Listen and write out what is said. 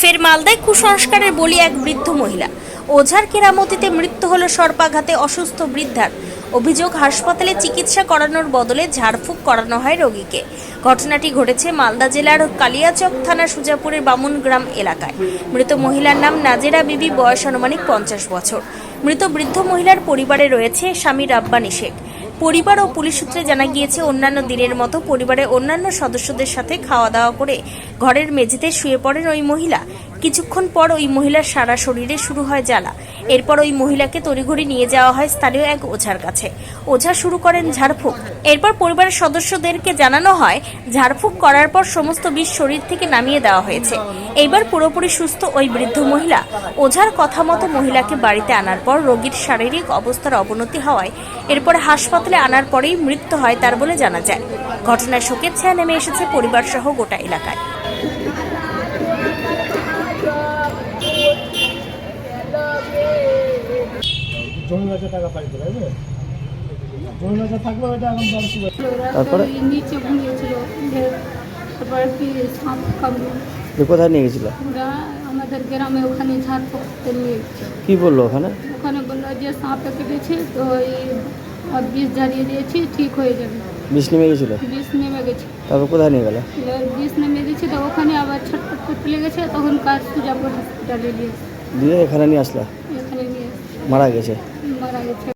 ফের মালদায় কুসংস্কারের বলি এক বৃদ্ধ মহিলা। ওঝার কেরামতিতে মৃত্যু হলো সর্পাঘাতে অসুস্থ বৃদ্ধার। অভিযোগ, হাসপাতালে চিকিৎসা করানোর বদলে ঝাড়ফুঁক করানো হয় রোগীকে। ঘটনাটি ঘটেছে মালদা জেলার কালিয়াচক থানা সুজাপুরের বামুন গ্রাম এলাকায়। মৃত মহিলার নাম নাজেরা বিবি, বয়স আনুমানিক পঞ্চাশ বছর। মৃত বৃদ্ধ মহিলার পরিবারে রয়েছে স্বামী রাব্বানি শেখ পরিবার ও পুলিশ সূত্রে জানা গিয়েছে, অন্যান্য দিনের মতো পরিবারের অন্যান্য সদস্যদের সাথে খাওয়া দাওয়া করে ঘরের মেঝেতে শুয়ে পড়েন ওই মহিলা। কিছুক্ষণ পর ওই মহিলার সারা শরীরে শুরু হয় জ্বালা। এরপর ওই মহিলাকে তড়িঘড়ি নিয়ে যাওয়া হয় স্থানীয় এক ওঝার কাছে। ওঝা শুরু করেন ঝাড়ফুঁক। এরপর পরিবারের সদস্যদেরকে জানানো হয়, ঝাড়ফুঁক করার পর সমস্ত বিষ শরীর থেকে নামিয়ে দেওয়া হয়েছে। এইবার পুরোপুরি সুস্থ ওই বৃদ্ধ মহিলা। ওঝার কথা মতো মহিলাকে বাড়িতে আনার পর রোগীর শারীরিক অবস্থার অবনতি হওয়ায় এরপর হাসপাতালে আনার পরেই মৃত্যু হয় তার বলে জানা যায়। ঘটনায় শোকের ছায়া নেমে এসেছে পরিবার সহ গোটা এলাকায়। জমি গাছে টাকা পাইতে তাই জমি গাছে থাকলে ওইটা এখন দাম তারপরে? নিচে তারপরে কি সাপ কামড়। কোথায় নিয়ে গেছিল? ওরা আমাদের গ্রামে ওখানে ঝাড় নিয়ে। কি বলল ওখানে? ওখানে বলল যে সাপে কেটেছে তো এই বিষ ঝাড়িয়ে দিয়েছি ঠিক হয়ে যাবে। বিষ নেমে গেছিল? বিষ নেমে গেছে। তারপর কোথায় নিয়ে গেল? এবার বিষ নেমে গেছে তো ওখানে আবার ছটফট করতে লেগেছে তখন কাজ সুজাপুর হসপিটালে নিয়ে দিয়ে এখানে নিয়ে আসলা? এখানে নিয়ে মারা গেছে?